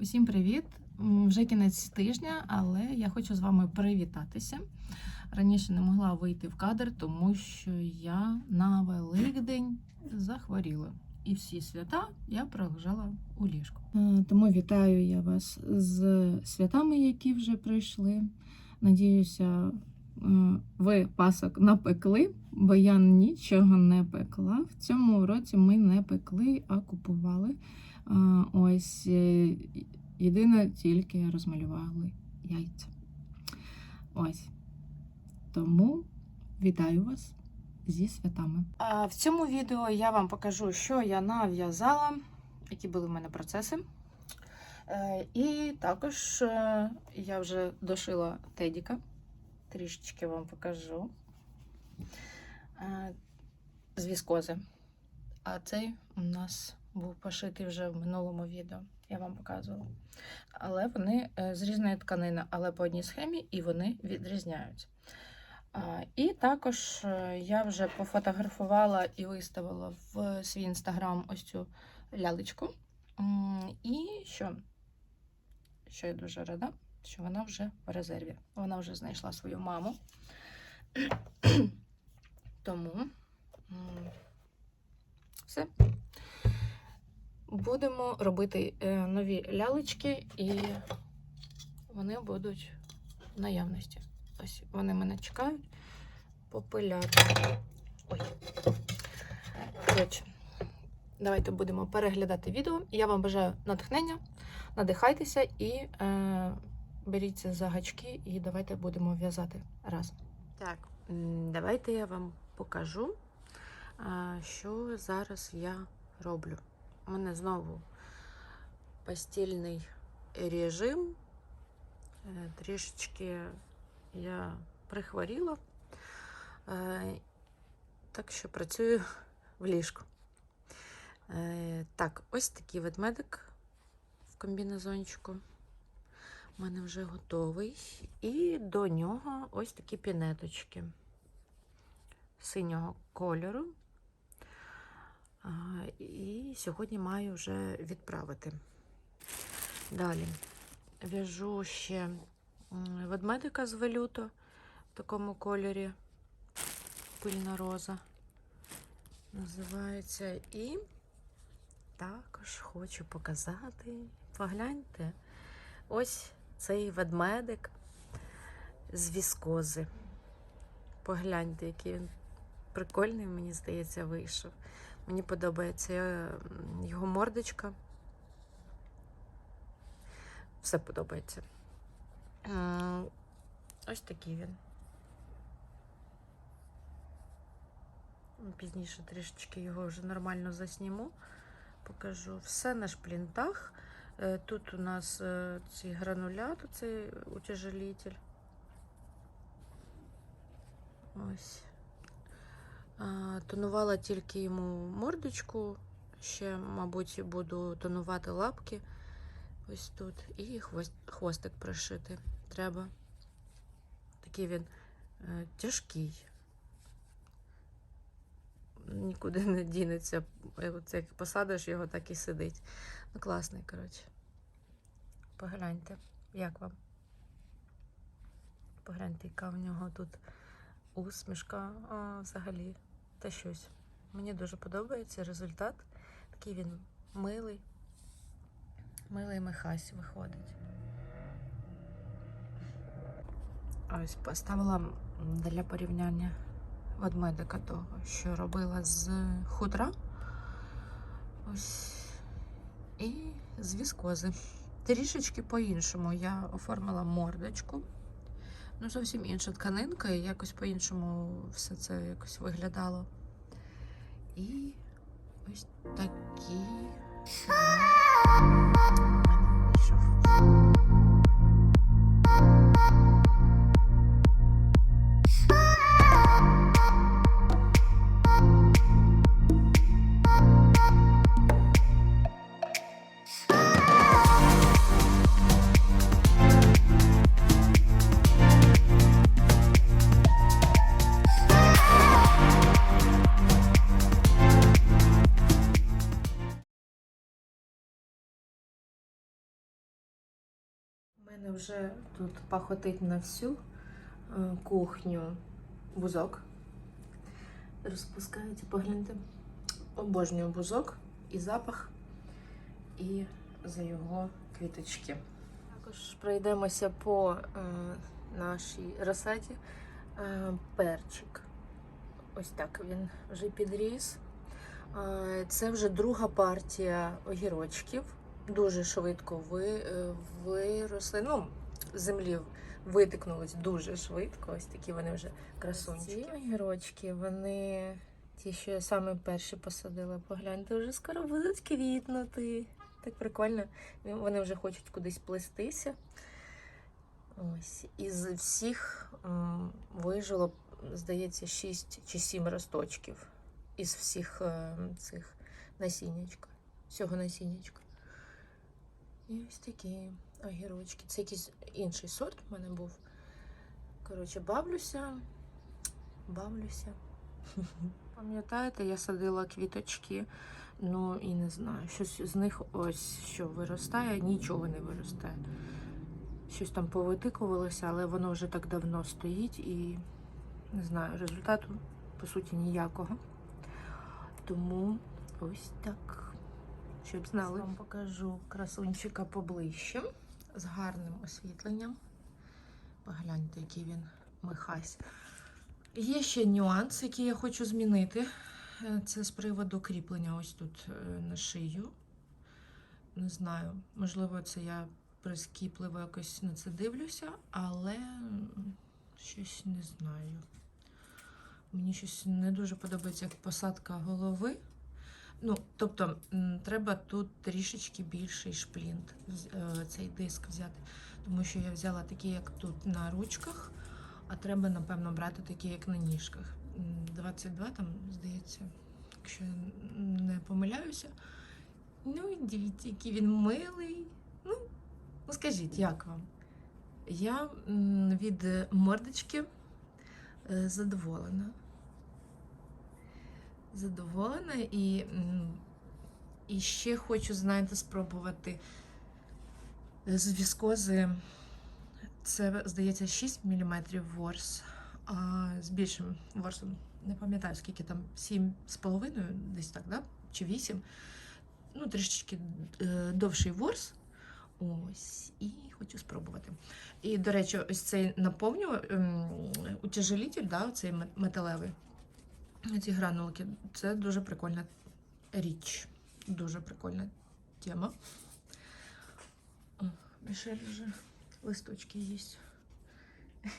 Усім привіт! Вже кінець тижня, але я хочу з вами привітатися. Раніше не могла вийти в кадр, тому що я на Великдень захворіла. І всі свята я пролежала у ліжку. Тому вітаю я вас з святами, які вже прийшли. Надіюся, ви пасок напекли, бо я нічого не пекла. В цьому році ми не пекли, а купували. Ось е, єдине тільки розмалювали яйця. Ось. Тому вітаю вас зі святами. А в цьому відео я вам покажу, що я нав'язала, які були в мене процеси. Е, І також е, я вже дошила тедіка. Трішечки вам покажу. З віскози. А цей у нас був пошитий вже в минулому відео. Я вам показувала. Але вони е, з різної тканини, але по одній схемі і вони відрізняються. І також е, я вже пофотографувала і виставила в свій інстаграм ось цю лялечку. І що? Що я дуже рада, що вона вже в резерві. Вона вже знайшла свою маму. Тому все. Будемо робити е, нові лялечки, і вони будуть в наявності. Ось вони мене чекають попиляти. Ой. Коротше, давайте будемо переглядати відео. Я вам бажаю натхнення, надихайтеся і е, беріться за гачки, і давайте будемо в'язати разом. Так, давайте я вам покажу, що зараз я роблю. У мене знову постільний режим. Е, Трішечки я прихворіла, е, так що працюю в ліжку. Е, Так, ось такий ведмедик в комбінезончику. У мене вже готовий. І до нього ось такі пінеточки синього кольору. І сьогодні маю вже відправити. Далі в'яжу ще ведмедика з велюто в такому кольорі. Пильна роза називається. І також хочу показати. Погляньте, ось цей ведмедик з віскози. Погляньте, який він прикольний, мені здається, вийшов. Мені подобається е, його мордочка. Все подобається. Ось такий він. Пізніше трішечки його вже нормально засніму. Покажу. Все на шплінтах. Е, Тут у нас е, ці грануляти, цей утяжелитель. Ось. Тонувала тільки йому мордочку. Ще, мабуть, буду тонувати лапки. Ось тут. І хвостик пришити треба. Такий він е, тяжкий. Нікуди не дінеться. Е, Оце як посадиш його, так і сидить. Ну, класний, коротше. Погляньте, як вам? Погляньте, яка в нього тут усмішка а, взагалі та щось. Мені дуже подобається результат. Такий він милий. Милий Михась виходить. Ось поставила для порівняння ведмедика того, що робила з хутра. Ось. І з віскози. Трішечки по-іншому я оформила мордочку. Ну, зовсім інша тканинка, і якось по-іншому все це якось виглядало. І ось такі. мене вже тут пахотить на всю е, кухню бузок. Розпускається, погляньте. Обожнюю бузок і запах, і за його квіточки. Також пройдемося по е, нашій розсаді. Е, перчик. Ось так він вже підріс. Е, Це вже друга партія огірочків. Дуже швидко ви, е, виросли. Ну, землі витикнулись дуже швидко. Ось такі вони вже красунчики. Ці огірочки, вони ті, що я саме перші посадила. Погляньте, вже скоро будуть квітнути. Так прикольно. Вони вже хочуть кудись плестися. Ось. Із всіх вижило, здається, 6 чи 7 росточків. Із всіх е, цих насіннячка. Всього насіннячка. І ось такі огірочки. Це якийсь інший сорт в мене був. Коротше, бавлюся, бавлюся. Пам'ятаєте, я садила квіточки, ну і не знаю, щось з них ось що виростає, нічого не виростає. Щось там повитикувалося, але воно вже так давно стоїть і не знаю, результату по суті ніякого. Тому ось так. Щоб знали. Вам покажу красунчика поближче з гарним освітленням. Погляньте, який він михась. Є ще нюанс, який я хочу змінити. Е, Це з приводу кріплення ось тут е, на шию. Не знаю, можливо, це я прискіпливо якось на це дивлюся, але щось не знаю. Мені щось не дуже подобається як посадка голови. Ну, тобто, треба тут трішечки більший шплінт, е, цей диск взяти. Тому що я взяла такий, як тут на ручках, а треба, напевно, брати такі, як на ніжках. 22 там, здається, якщо я не помиляюся. Ну і дивіться, який він милий. Ну, ну скажіть, як вам? Я від мордочки е, задоволена. Задоволена і, і ще хочу, знаєте, спробувати з віскози. Це, здається, 6 мм ворс, а з більшим ворсом, не пам'ятаю, скільки там, 7,5, десь так, да? чи 8. Ну, трішечки е, довший ворс. Ось, і хочу спробувати. І, до речі, ось цей наповню ем, утяжелитель, да, цей металевий, ці гранулки, це дуже прикольна річ. Дуже прикольна тема. О, Мішель вже листочки їсть.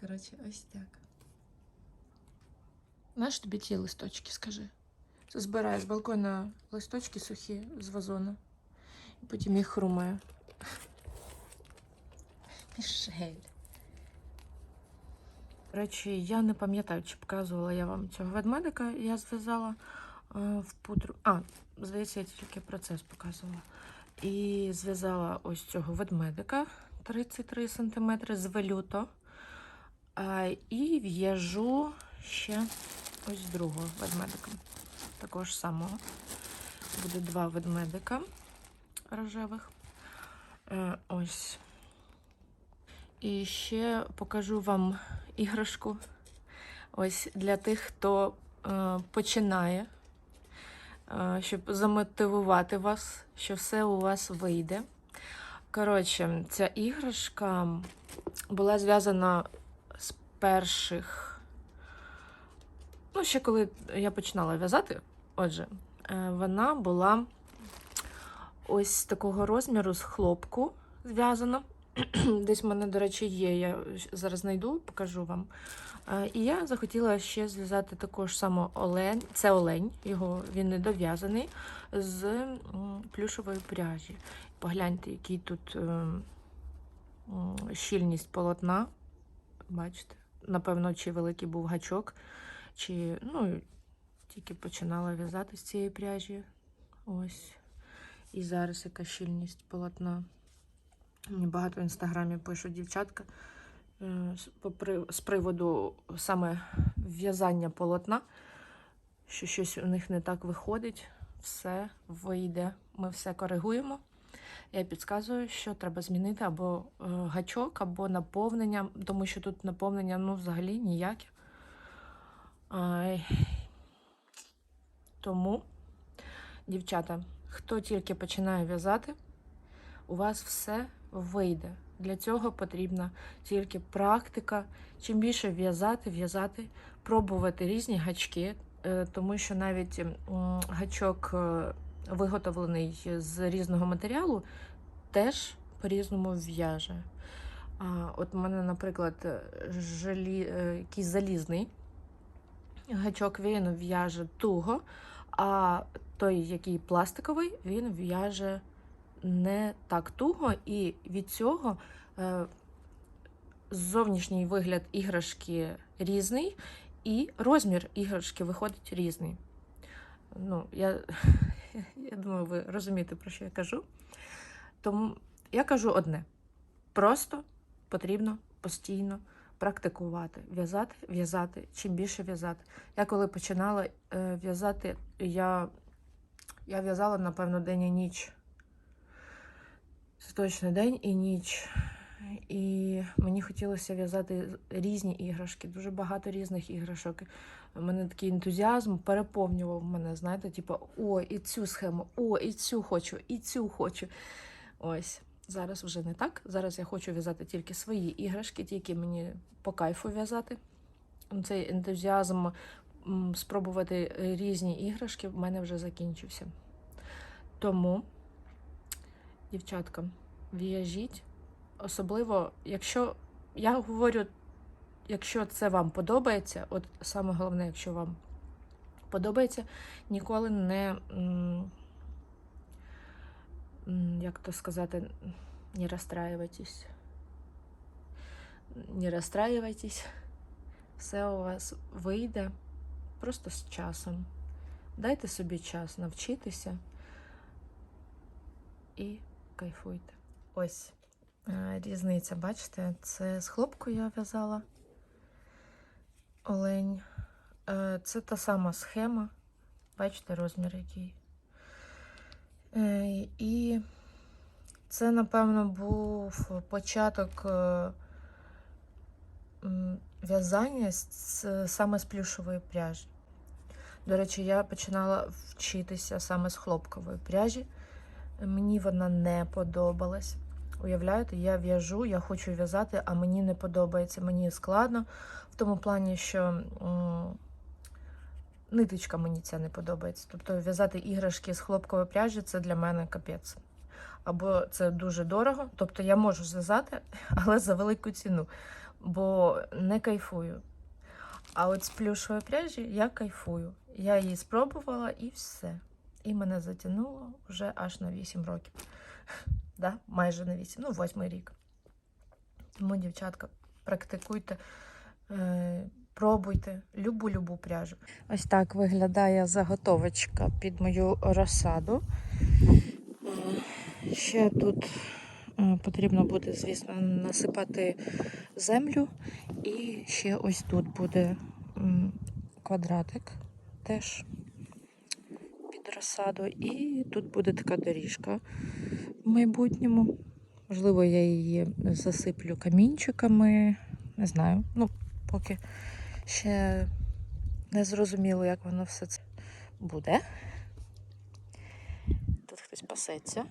Коротше, ось так. Знаєш тобі ті листочки, скажи? Це збирає з балкона листочки сухі з вазона. І потім їх хрумає. Мішель. Речі, я не пам'ятаю, чи показувала я вам цього ведмедика. Я зв'язала е, в пудру. А, здається, я тільки процес показувала. І зв'язала ось цього ведмедика 33 см з велюто. І в'яжу ще ось другого ведмедика. Такого ж самого. Буде два ведмедика рожевих. Е, ось. І ще покажу вам іграшку. Ось для тих, хто е, починає, е, щоб замотивувати вас, що все у вас вийде. Коротше, ця іграшка була зв'язана з перших. Ну, ще коли я починала в'язати, отже, е, вона була ось такого розміру з хлопку зв'язана. Десь в мене, до речі, є. Я зараз знайду, покажу вам. Е, І я захотіла ще зв'язати також само олень. Це олень, його він не дов'язаний з плюшової пряжі. Погляньте, який тут е, щільність полотна. Бачите? Напевно, чи великий був гачок, чи ну, тільки починала в'язати з цієї пряжі. Ось. І зараз яка щільність полотна. Мені багато в інстаграмі пишуть дівчатка е, з- приводу саме в'язання полотна, що щось у них не так виходить. Все вийде. Ми все коригуємо. я підказую, що треба змінити або е, гачок, або наповнення, тому що тут наповнення ну, взагалі ніяке. Тому, дівчата, хто тільки починає в'язати, у вас все вийде. Для цього потрібна тільки практика. Чим більше в'язати, в'язати, пробувати різні гачки, е, тому що навіть гачок е, виготовлений з різного матеріалу, теж по-різному в'яже. От у мене, наприклад, жалі, е, якийсь залізний гачок він в'яже туго, а той, який пластиковий, він в'яже не так туго, і від цього е, зовнішній вигляд іграшки різний, і розмір іграшки виходить різний. Ну, я, я думаю, ви розумієте, про що я кажу. Тому я кажу одне: просто потрібно постійно практикувати, в'язати, в'язати, чим більше в'язати. Я коли починала е, в'язати, я, я в'язала, напевно, день і ніч. Це точно день і ніч. І мені хотілося в'язати різні іграшки, дуже багато різних іграшок. У мене такий ентузіазм переповнював мене, знаєте, типу, о, і цю схему, о, і цю хочу, і цю хочу. Ось. Зараз вже не так. Зараз я хочу в'язати тільки свої іграшки, тільки мені по кайфу в'язати. Цей ентузіазм спробувати різні іграшки в мене вже закінчився. Тому, дівчатка, в'яжіть. Особливо, якщо я говорю, якщо це вам подобається, от саме головне, якщо вам подобається, ніколи не, як то сказати, не розстраювайтесь. Не розстраювайтесь. Все у вас вийде просто з часом. Дайте собі час навчитися і кайфуйте. Ось е, різниця, бачите, це з хлопку я в'язала олень. Е, Це та сама схема. Бачите, розмір який. Е, І це, напевно, був початок в'язання саме з плюшової пряжі. До речі, я починала вчитися саме з хлопкової пряжі. Мені вона не подобалась. Уявляєте, я в'яжу, я хочу в'язати, а мені не подобається. Мені складно в тому плані, що ниточка мені ця не подобається. Тобто в'язати іграшки з хлопкової пряжі це для мене капець. Або це дуже дорого, тобто я можу зв'язати, але за велику ціну, бо не кайфую. А от з плюшової пряжі я кайфую. Я її спробувала і все. І мене затягнуло вже аж на 8 років. Да? Майже на 8, ну, восьмий рік. Тому, дівчатка, практикуйте, е, пробуйте любу-любу пряжу. Ось так виглядає заготовочка під мою розсаду. Е, Ще тут е, потрібно буде, звісно, насипати землю. І ще ось тут буде квадратик теж розсаду. І тут буде така доріжка в майбутньому. Можливо, я її засиплю камінчиками. Не знаю. Ну, поки ще не зрозуміло, як воно все це буде. Тут хтось пасеться.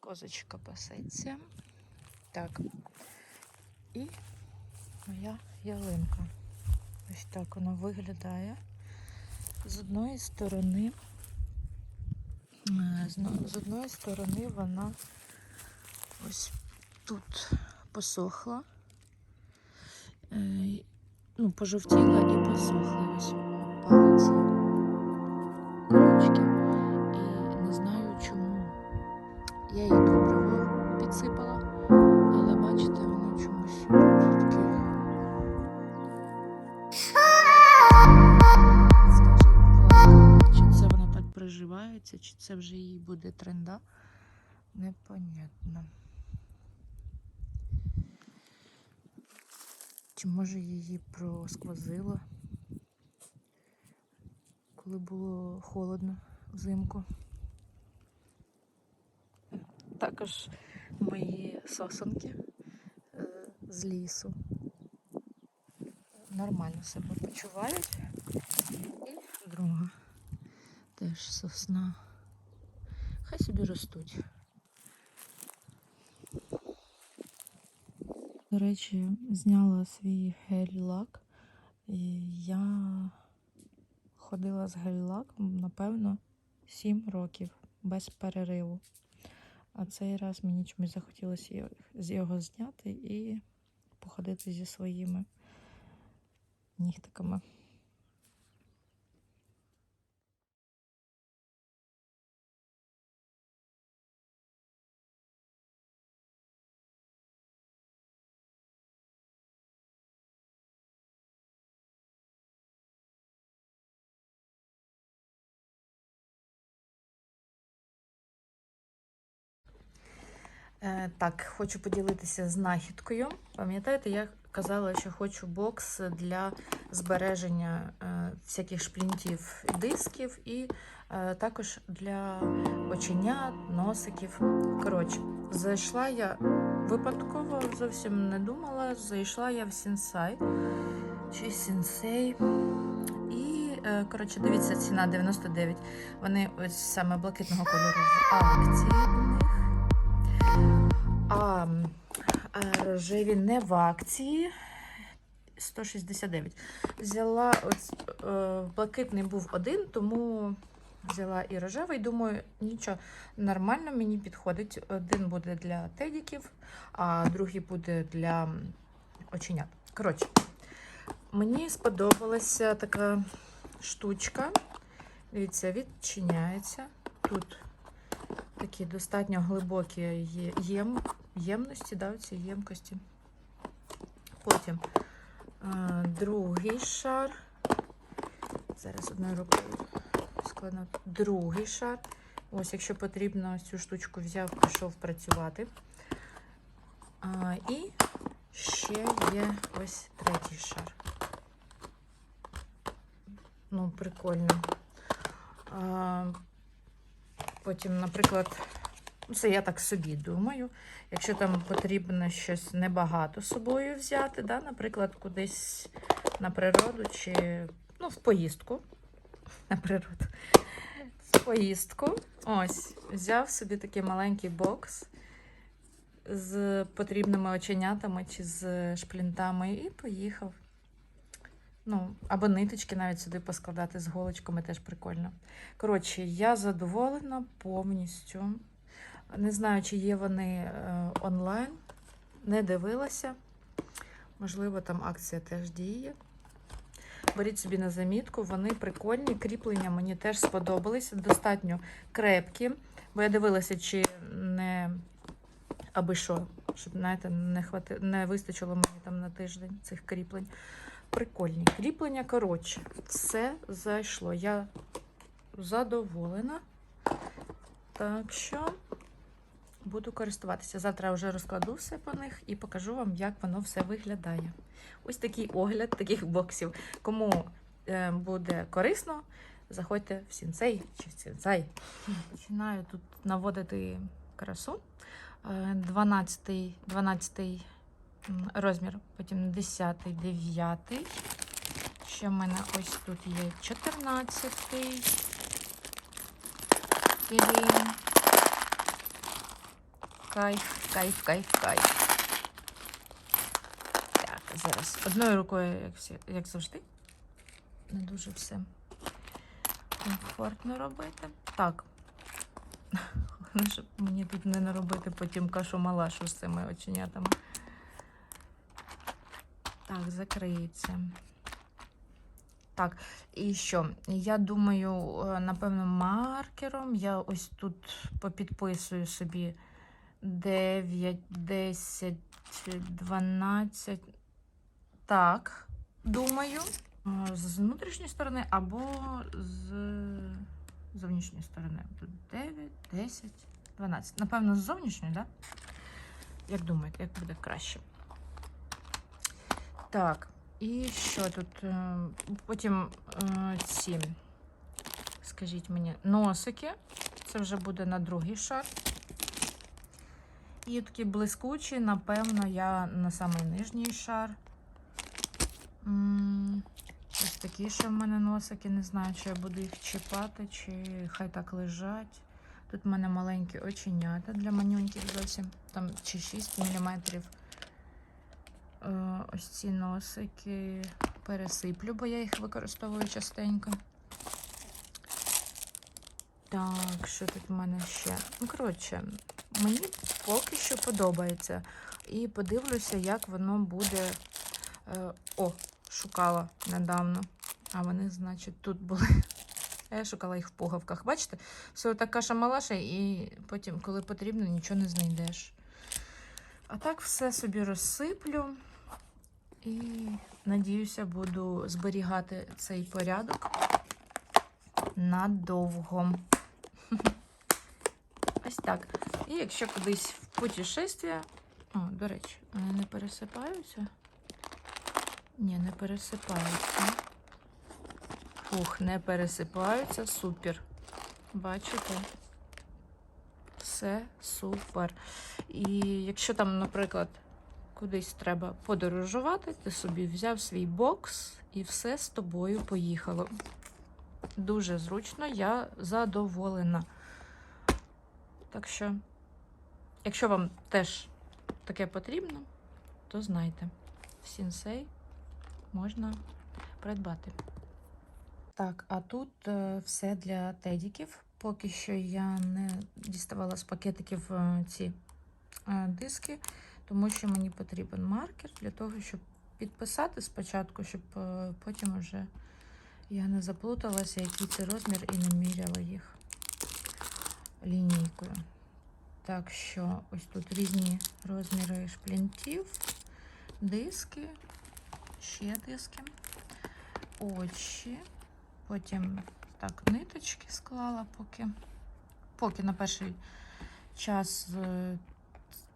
Козочка пасеться. Так. І моя ялинка. Ось так вона виглядає. З одної сторони, е, з но- одної сторони вона ось тут посохла, е, ну, пожовтіла і посохла ось приживається, чи це вже їй буде тренда? Непонятно. Чи може її просквозило, коли було холодно взимку? також мої сосенки е, з лісу. Нормально себе почувають. І друга теж сосна. Хай собі ростуть. До речі, зняла свій гель-лак. І я ходила з гель-лаком, напевно, 7 років без перериву. А цей раз мені чомусь захотілося його- зняти і походити зі своїми нігтиками. Так, хочу поділитися знахідкою. Пам'ятаєте, я казала, що хочу бокс для збереження е, всяких шплінтів дисків, і е, також для оченят, носиків. Коротше, зайшла я випадково, зовсім не думала. Зайшла я в Сінсай чи Сінсей. І, е, коротше, дивіться, ціна 99. Вони ось саме блакитного кольору в акції у них. А, а рожеві не в акції. 169. Взяла ось, е, блакитний був один, тому взяла і рожевий. Думаю, нічого нормально мені підходить. Один буде для тедіків, а другий буде для оченят. Коротше, мені сподобалася така штучка. Дивіться, відчиняється. Тут такі достатньо глибокі є- ємності, да, ці ємкості. Потім е, другий шар. Зараз одною рукою складно. Другий шар. Ось, якщо потрібно, цю штучку взяв, пішов працювати. А, і ще є ось третій шар. Ну, прикольно. А, Потім, наприклад, це я так собі думаю. Якщо там потрібно щось небагато з собою взяти, да, наприклад, кудись на природу чи ну, в поїздку. На природу. В поїздку. Ось, взяв собі такий маленький бокс з потрібними оченятами чи з шплінтами і поїхав. Ну, або ниточки навіть сюди поскладати з голочками теж прикольно. Коротше, я задоволена повністю. Не знаю, чи є вони е, онлайн. Не дивилася. Можливо, там акція теж діє. Беріть собі на замітку, вони прикольні. Кріплення мені теж сподобалися, достатньо крепкі. Бо я дивилася, чи не аби що, щоб знаєте, не, хвати... не вистачило мені там на тиждень цих кріплень. Прикольні. Кріплення, коротше, все зайшло. Я задоволена. Так що буду користуватися. Завтра вже розкладу все по них і покажу вам, як воно все виглядає. Ось такий огляд таких боксів. Кому е, буде корисно, заходьте в сінцей чи в сінцай. Починаю тут наводити красу. Е, 12, 12 розмір, потім 10, 9. Ще в мене ось тут є 14. Килим. Кайф, кайф, кайф, кайф. Так, зараз одною рукою, як, всі, як завжди. Не дуже все комфортно робити. Так. Щоб мені тут не наробити потім кашу малашу з цими оченятами. Так, закриється. Так, і що? Я думаю, е, напевно, маркером я ось тут попідписую собі 9, 10, 12. Так, думаю, Е, з внутрішньої сторони або з зовнішньої сторони. 9, 10, 12. Напевно, з зовнішньої, так? Да? Як думаєте, як буде краще? Так, і що тут? Е, Потім е, ці, скажіть мені, носики. Це вже буде на другий шар. І такі блискучі, напевно, я на самий нижній шар. Ось такі ще в мене носики. Не знаю, чи я буду їх чіпати, чи хай так лежать. Тут в мене маленькі оченята для манюньків зовсім. Там чи 6 мм. Ось ці носики пересиплю, бо я їх використовую частенько. Так, що тут в мене ще? Ну, коротше, мені поки що подобається. І подивлюся, як воно буде. Е, о, шукала недавно. А вони, значить, тут були. Я шукала їх в пугавках. Бачите? Все така шамалаша, і потім, коли потрібно, нічого не знайдеш. А так все собі розсиплю. І надіюся, буду зберігати цей порядок надовго. Ось так. І якщо кудись в путешествие. О, до речі, вони не пересипаються? Ні, не пересипаються. Фух, не пересипаються. Супер. Бачите? Все супер. І якщо там, наприклад, кудись треба подорожувати, ти собі взяв свій бокс і все з тобою поїхало. Дуже зручно, я задоволена. Так що, якщо вам теж таке потрібно, то знайте, в сінсей можна придбати. Так, а тут е, все для тедіків. Поки що я не діставала з пакетиків е, ці е, диски, тому що мені потрібен маркер для того, щоб підписати спочатку, щоб потім вже я не заплуталася, який це розмір, і не міряла їх лінійкою. Так що ось тут різні розміри шплінтів, диски, ще диски, очі. Потім так, ниточки склала, поки, поки на перший час е,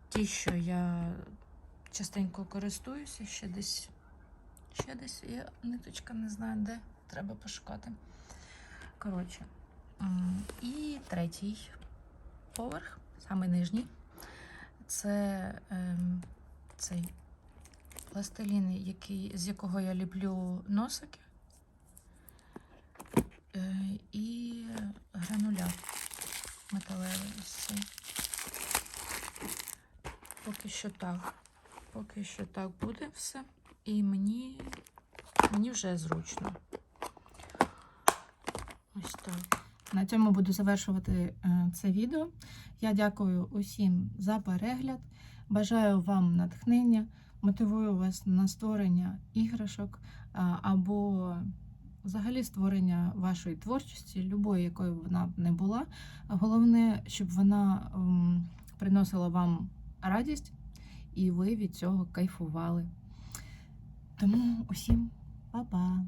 ті, що я частенько користуюся, ще десь, ще десь є ниточка, не знаю де, треба пошукати. Коротше, і третій поверх, самий нижній. Це ем, цей пластилін, який, з якого я ліплю носики. Е, і гранулят металевий. Поки що так. Поки що так буде все. І мені, мені вже зручно. Ось так. На цьому буду завершувати е, це відео. Я дякую усім за перегляд. Бажаю вам натхнення, мотивую вас на створення іграшок або взагалі створення вашої творчості, любої, якою вона б не була. Головне, щоб вона приносила вам радість і ви від цього кайфували. Тому усім па-па!